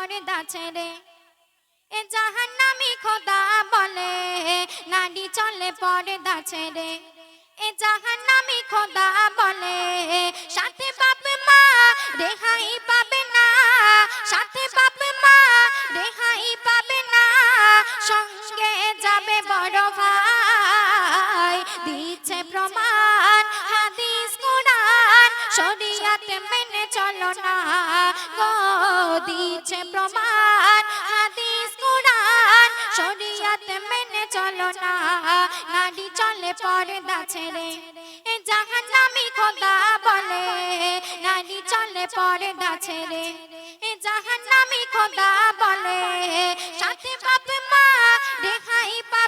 পর্দা ছেড়ে এ জাহান্নামি খোদা বলে, নারী চলে পর্দা ছেড়ে এ জাহান্নামি খোদা বলে, সাথে বাপ মা রেহাই পাবে না। সাথে বাপ মা রেহাই পাবে না। সঙ্গে যাবে বড় ভাই দিচ্ছে প্রমাণ, হাদিস কোরআন শরীয়তে মেনে চলো না। গো দিচ্ছে প্রমাণ, হাদিস, কোরআন। শরীয়তে মেনে চলো না। নারী চলে পর্দা ছেড়ে। এ জাহান্নামী খোদা বলে, নারী চলে পর্দা ছেড়ে। এ জাহান্নামী খোদা বলে, সাথে বাপ মা রেহাই পাবে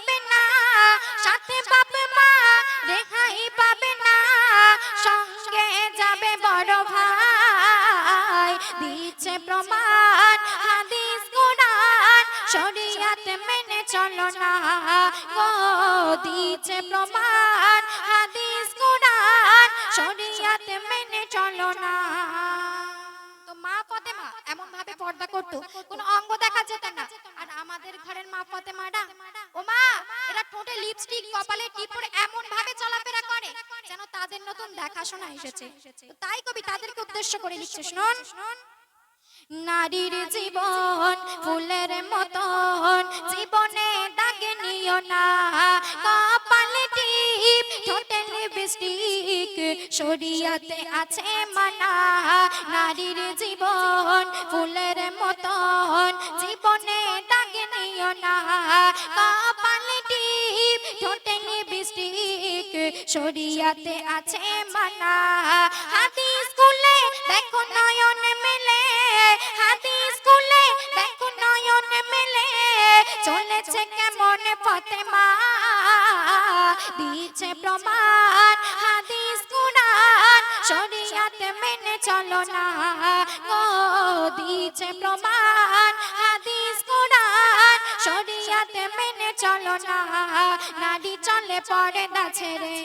প্রমাণ হাদিস কোরআন, শরীয়ত মেনে চলো না গো দিচ্ছে প্রমাণ হাদিস কোরআন, শরীয়ত মেনে চলো না। তো মা ফতেমা এমন ভাবে পর্দা করতো, কোনো অঙ্গ দেখা যেত না। আর আমাদের ঘরের মা ফতেমারা, ও মা, এরা ঠোঁটে লিপস্টিক কপালে টিপ পরে এমন ভাবে চলাফেরা করে যেন তাদের নতুন দেখাশোনা এসেছে। তো তাই কবি তাদেরকে উদ্দেশ্য করে লিখছে, শুনুন। নারীর জীবন, ফুলের মতন। জীবনে দাগে নিও না। কপালে টিপ, ঠোঁটে লিপস্টিক। শরীয়তে আছে মানা। নারীর জীবন, ফুলের মতন। জীবনে দাগে নিও না। কপালে টিপ, ঠোঁটে লিপস্টিক। শরীয়তে আছে মানা। হাদিস কেমন ফতেমা দিচ্ছে প্রমাণ, হাদিস, কুরআন, শরীয়তে মেনে চলো না গো। দিচ্ছে প্রমাণ, হাদিস, কুরআন, শরীয়তে মেনে চলো না। নারী চলে পর্দা ছেড়ে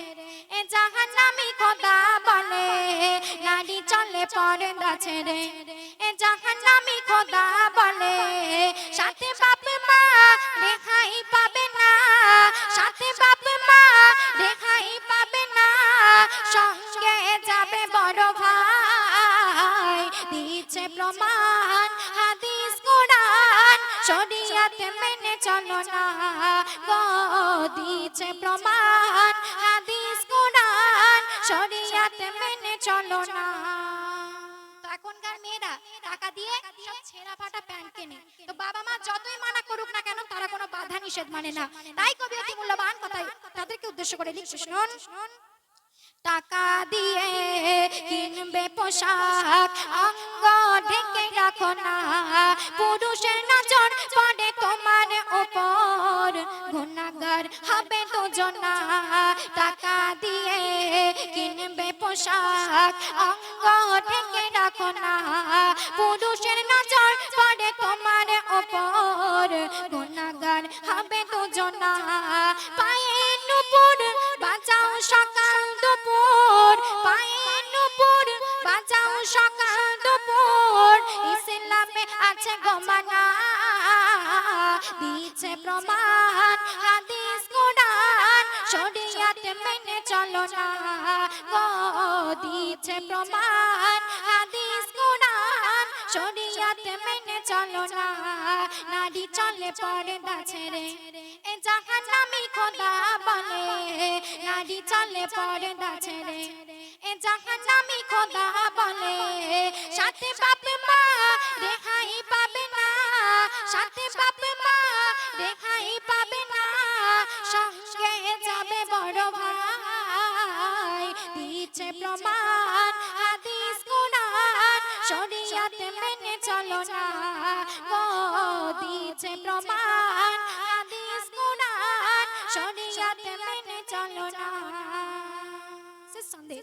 এ জাহান্নামী খোদা বলে। নারী চলে পর্দা ছেড়ে এ জাহান্নামী খোদা বলে। সাথে বাপ মা রেহাই প্রমাণ, হাদিস, কোরআন, শরীয়ত মেনে চলো না। গো দিচ্ছে প্রমাণ, হাদিস, কোরআন, শরীয়ত মেনে চলো না। এখনকার মেয়েরা টাকা দিয়ে সব ছেঁড়া ফাটা প্যান্ট কেনে। তো বাবা মা যতই মানা করুক না কেন, তারা কোনো বাধা নিষেধ মানে না। তাই কবি অতি মূল্যবান কথাই তাদেরকে উদ্দেশ্য করে লিখছে। শুনুন। টাকা দিয়ে কিনবে পোশাক, অঙ্গ ঢেকে রাখো না। পুরুষের নজর পড়ে তোমার ওপর, গুণাগার হবে দুজনা। টাকা দিয়ে কিনবে পোশাক, অঙ্গ ঢেকে রাখো না। পুরুষের নজর পড়ে তোমার ওপর, গুণাগার হবে দুজনা। পায়ে গমানা দিচ্ছে প্রমাণ, হাদিস কোরআন, শরীয়ত মেনে চলো না। গো দিচ্ছে প্রমাণ, হাদিস কোরআন, শরীয়ত মেনে চলো না। নারী চলে পর্দা ছেড়ে, এ জাহান্নামী খোদা বলে। নারী চলে পর্দা ছেড়ে, এ জাহান্নামী খোদা বলে। সাথে বাপ শরীয়ত মেনে চলো না। গো দিচ্ছে প্রমাণ হাদিস কোরআন শরীয়ত মেনে চলো না। সন্দেহ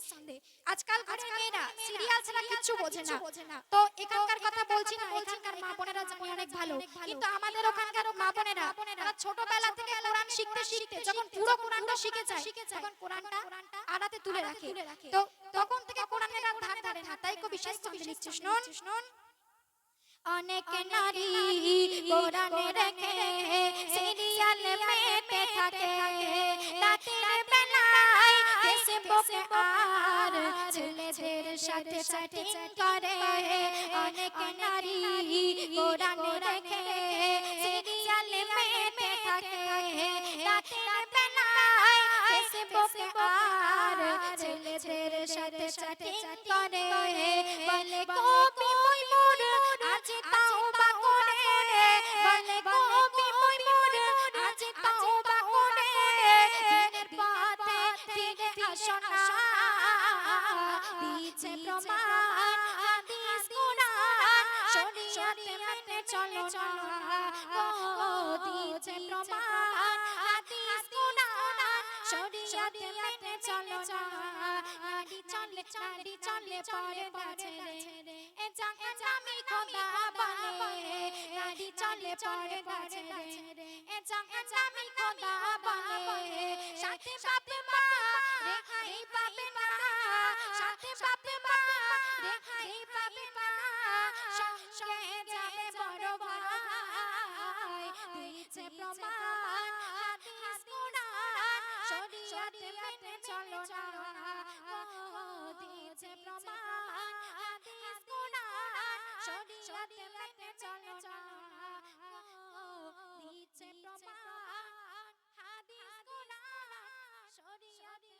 আজকাল মেয়েরা সিরিয়াল ছাড়া কিচ্ছু বোঝে না। তো এখানকার কথা বলছি না এখানকার মা বোনেরা যেমন অনেক ভালো। কিন্তু আমাদের ওখানকার মা বোনেরা তারা ছোটবেলা থেকে কোরআন শিখতে শিখতে যখন পুরো কোরআনটা শিখে যায় তখন কোরআনটা আড়াতে তুলে রাখে। তো তখন থেকে কোরআনের আর ধার ধারে না তাই কবি শেষ ছন্দে লিখছে শুনুন অনেক নারী ফেসবুকে আর ছেলেদের সাথে চ্যাটিং করে। অনেক নারী কোরআনে রেখে সিরিয়াল মেতে থাকে। রাতের বেলায় ফেসবুকে আর ছেলেদের সাথে চ্যাটিং করে। বলে দিয়েছে প্রমাণ হাদিস কুরআন শরীয়ত মেনে চলো না ও দিয়েছে প্রমাণ হাদিস কুরআন শরীয়ত মেনে চলো না নারী চলে নারী চলে পরে বাছে রে এ জাগে জামি খোদা বলে নারী চলে পরে বাছে রে এ জাগে জামি খোদা বলে সাথে সাথে মা দুনিয়াতে চলো না। দিয়েছে প্রমাণ। হাদিস কোরআন, শরীয়তে মেনে চলো না। দিয়েছে প্রমাণ। হাদিস কোরআন, শরীয়তে